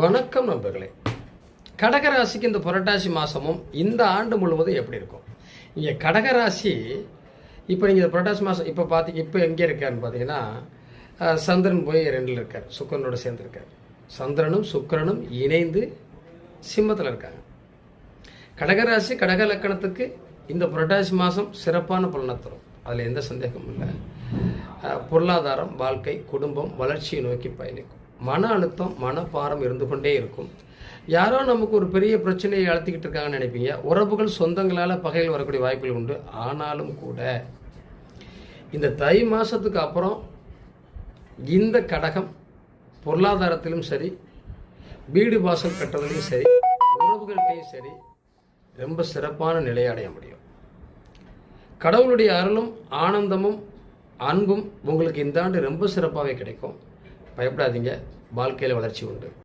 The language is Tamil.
வணக்கம் நண்பர்களே. கடகராசிக்கு இந்த புரட்டாசி மாதமும் இந்த ஆண்டு முழுவதும் எப்படி இருக்கும்? இங்கே கடகராசி இப்போ நீங்கள் புரட்டாசி மாதம் இப்போ பார்த்தீங்க இப்போ எங்கே இருக்காருன்னு பார்த்தீங்கன்னா சந்திரன் போய் ரெண்டில் இருக்கார். சுக்கரனோட சேர்ந்துருக்கார் சந்திரனும் சுக்கிரனும் இணைந்து சிம்மத்தில் இருக்காங்க. கடகராசி கடக லக்கணத்துக்கு இந்த புரட்டாசி மாதம் சிறப்பான பலனை தரும். அதில் எந்த சந்தேகமும் இல்லை. பொருளாதாரம் வாழ்க்கை குடும்பம் வளர்ச்சியை நோக்கி பயணிக்கும். மன அழுத்தம் மனப்பாரம் இருந்து கொண்டே இருக்கும். யாரோ நமக்கு ஒரு பெரிய பிரச்சனையை அழுத்திக்கிட்டு இருக்காங்கன்னு நினைப்பீங்க. உறவுகள் சொந்தங்களால் பகையில் வரக்கூடிய வாய்ப்புகள் உண்டு. ஆனாலும் கூட இந்த தை மாதத்துக்கு அப்புறம் இந்த கடகம் பொருளாதாரத்திலும் சரி வீடு வாசல் கட்டுறதுலையும் சரி உறவுகள்கிட்டையும் சரி ரொம்ப சிறப்பான நிலையை அடைய முடியும். கடவுளுடைய அருளும் ஆனந்தமும் அன்பும் உங்களுக்கு இந்த ஆண்டு ரொம்ப சிறப்பாகவே கிடைக்கும். பயப்படாதீங்க. வாழ்க்கையில் வளர்ச்சி உண்டு.